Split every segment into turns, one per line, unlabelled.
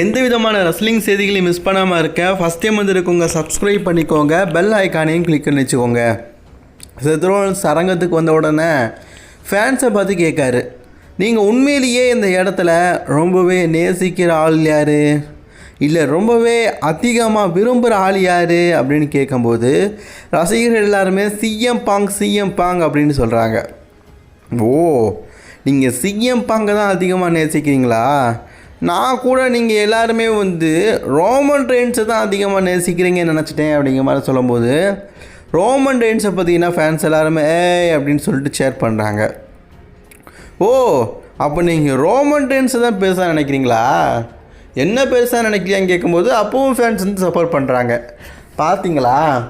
எந்த விதமான ரெஸ்லிங் செய்திகளையும் மிஸ் பண்ணாமல் இருக்க ஃபஸ்ட் டைம் வந்து இருக்கவங்க சப்ஸ்கிரைப் பண்ணிக்கோங்க. பெல் ஐக்கானையும் கிளிக் பண்ணி வச்சுக்கோங்க. செத்ரோன் சரங்கத்துக்கு வந்த உடனே ஃபேன்ஸை பார்த்து கேட்காரு. நீங்கள் உண்மையிலேயே இந்த இடத்துல ரொம்பவே நேசிக்கிற ஆள் யார்? இல்லை ரொம்பவே அதிகமாக விரும்புகிற ஆள் யார்? அப்படின்னு கேட்கும்போது ரசிகர்கள் எல்லாருமே சிஎம் பாங் சிஎம் பாங் அப்படின்னு சொல்கிறாங்க ஓ நீங்கள் சிஎம் பாங்கை தான் அதிகமாக நேசிக்கிறீங்களா? நான் கூட நீங்கள் எல்லாருமே வந்து ரோமன் ரெயின்ஸை தான் அதிகமாக நேசிக்கிறீங்கன்னு நினச்சிட்டேன் அப்படிங்கிற மாதிரி சொல்லும்போது ரோமன் ரெயின்ஸை பார்த்தீங்கன்னா ஃபேன்ஸ் எல்லாருமே ஏ அப்படின்னு சொல்லிட்டு ஷேர் பண்ணுறாங்க ஓ அப்போ நீங்கள் ரோமன் ரெயின்ஸை தான் பெருசாக நினைக்கிறீங்களா? என்ன பெருசாக நினைக்கிறீங்கன்னு கேட்கும்போது அப்பவும் ஃபேன்ஸ் வந்து சப்போர்ட் பண்ணுறாங்க பார்த்தீங்களா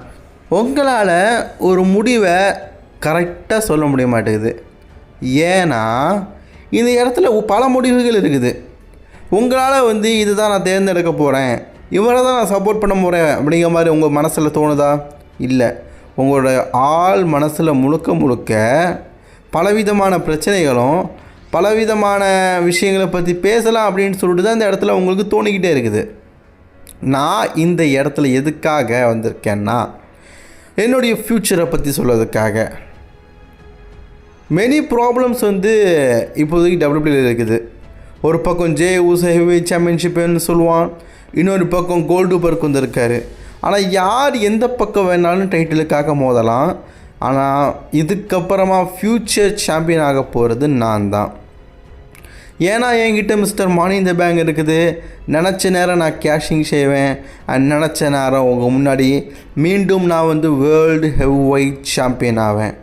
உங்களால் ஒரு முடிவை கரெக்டாக சொல்ல முடிய மாட்டேங்குது. ஏன்னா இந்த இடத்துல பல முடிவுகள் இருக்குது. உங்களால் வந்து இதுதான் நான் தேர்ந்தெடுக்க போகிறேன் இவரை தான் நான் சப்போர்ட் பண்ண போகிறேன் அப்படிங்கிற மாதிரி உங்கள் மனசில் தோணுதா? இல்லை. உங்களோட ஆள் மனசில் முழுக்க முழுக்க பலவிதமான பிரச்சனைகளும் பலவிதமான விஷயங்களை பற்றி பேசலாம் அப்படின்னு சொல்லிட்டு தான் இந்த இடத்துல உங்களுக்கு தோணிக்கிட்டே இருக்குது. நான் இந்த இடத்துல எதுக்காக வந்திருக்கேன்னா என்னுடைய ஃப்யூச்சரை பற்றி சொல்கிறதுக்காக மெனி ப்ராப்ளம்ஸ் வந்து இப்போதைக்கு டபிள்யூபிள்யூ இருக்குது. ஒரு பக்கம் ஜே ஊஸ் ஹெவி சாம்பியன்ஷிப்புன்னு சொல்லுவான் இன்னொரு பக்கம் கோல்டு பர்க் வந்திருக்காரு ஆனால் யார் எந்த பக்கம் வேணாலும் டைட்டிலுக்காக மோதலாம். ஆனால் இதுக்கப்புறமா ஃப்யூச்சர் சாம்பியன் ஆக போகிறது நான் தான். ஏன்னா என்கிட்ட மிஸ்டர் மானி இந்த பேங்க் இருக்குது. நினச்ச நேரம் நான் கேஷிங் செய்வேன். அண்ட் நினச்ச நேரம் உங்கள் முன்னாடி மீண்டும் நான் வந்து வேர்ல்டு ஹெவ் ஒயிட் சாம்பியன் ஆவேன்.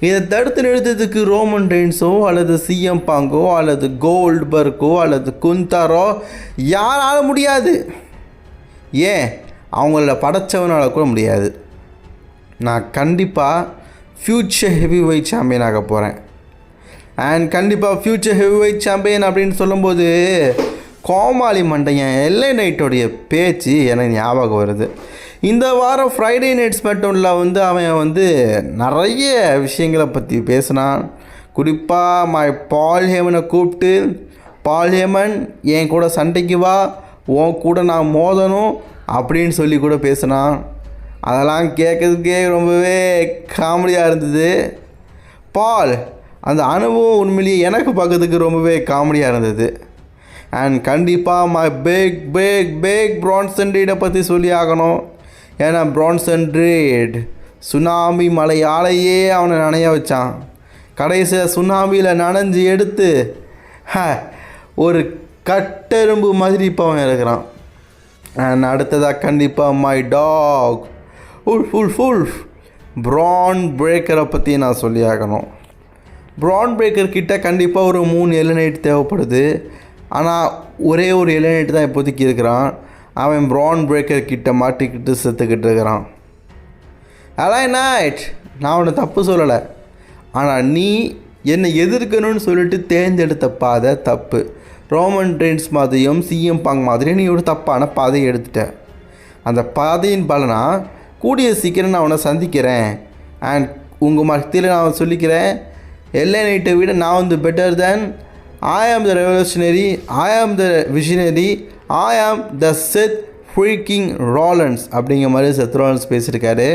இதை தடுத்து நிறுத்தத்துக்கு ரோமன் ரெயின்ஸோ அல்லது சிஎம் பாங்கோ அல்லது கோல்ட்பர்க்கோ அல்லது குந்தாரோ யாரால முடியாது. ஏன்? அவங்கள படைச்சவனால கூட முடியாது. நான் கண்டிப்பாக ஃப்யூச்சர் ஹெவி வெயிட் சாம்பியன் ஆக போகிறேன் அண்ட் கண்டிப்பாக ஃப்யூச்சர் ஹெவி வெயிட் சாம்பியன் அப்படின்னு சொல்லும்போது கோமாளி மண்டையன் எல்லை நைட்டோடைய பேச்சு எனக்கு ஞாபகம் வருது. இந்த வாரம் ஃப்ரைடே நைட்ஸ் மட்டும்ல வந்து அவன் வந்து நிறைய விஷயங்களை பற்றி பேசினான். குறிப்பாக மை பால் ஹேமனை கூப்பிட்டு பால் ஹேமன் என் கூட சண்டைக்கு வா உன் கூட நான் மோதணும் அப்படின்னு சொல்லி கூட பேசினான். அதெல்லாம் கேட்கறதுக்கே ரொம்பவே காமெடியாக இருந்தது. பால் அந்த அனுபவம் உண்மையிலேயே எனக்கு பார்க்கறதுக்கு ரொம்பவே காமெடியாக இருந்தது. அண்ட் கண்டிப்பாக மை பேக் பேக் பேக் பிரான்சன் ரீடை பற்றி சொல்லி ஆகணும். ஏன்னா பிரான்சன் ரீட் சுனாமி மலையாலேயே அவனை நனைய வச்சான். கடைசியில் சுனாமியில் நனைஞ்சு எடுத்து ஹ, ஒரு கட்டெரும்பு மாதிரி இப்போ அவன் இருக்கிறான். அண்ட் அடுத்ததாக கண்டிப்பாக மை டாக் உல் ஃபுல் ஃபுல் ப்ரான் பிரேக்கரை பற்றி நான் சொல்லி ஆகணும். ப்ரான் பிரேக்கர் கிட்ட கண்டிப்பாக ஒரு மூணு எலினைட் தேவைப்படுது. ஆனால் ஒரே ஒரு எலினைட் தான் இப்போதைக்கு இருக்கிறான். அவன் ப்ரான் பிரேக்கர் கிட்ட மாட்டிக்கிட்டு செத்துக்கிட்டு இருக்கிறான். அதான் நைட் நான் உன்னை தப்பு சொல்லலை. ஆனால் நீ என்னை எதிர்க்கணும்னு சொல்லிட்டு தேர்ந்தெடுத்த பாதை தப்பு. ரோமன் ட்ரெயின்ஸ் மாதிரியும் சிஎம் பாங் மாதிரியும் நீ ஒரு தப்பான பாதையை எடுத்துட்ட. அந்த பாதையின் பலனா கூடிய சீக்கிரம் நான் அவனை சந்திக்கிறேன். அண்ட் உங்கள் மத்தியில் நான் சொல்லிக்கிறேன் எல்லை நைட்டை விட நான் வந்து பெட்டர் தேன் ஐ ஆம் த ரெவல்யூஷனரி ஐ ஆம் த விஷனரி ஐ ஆம் த செத் ஃப்ரீக்கிங் ராலன்ஸ் அப்படிங்கிற மாதிரி செத் ராலன்ஸ் பேசியிருக்காரு.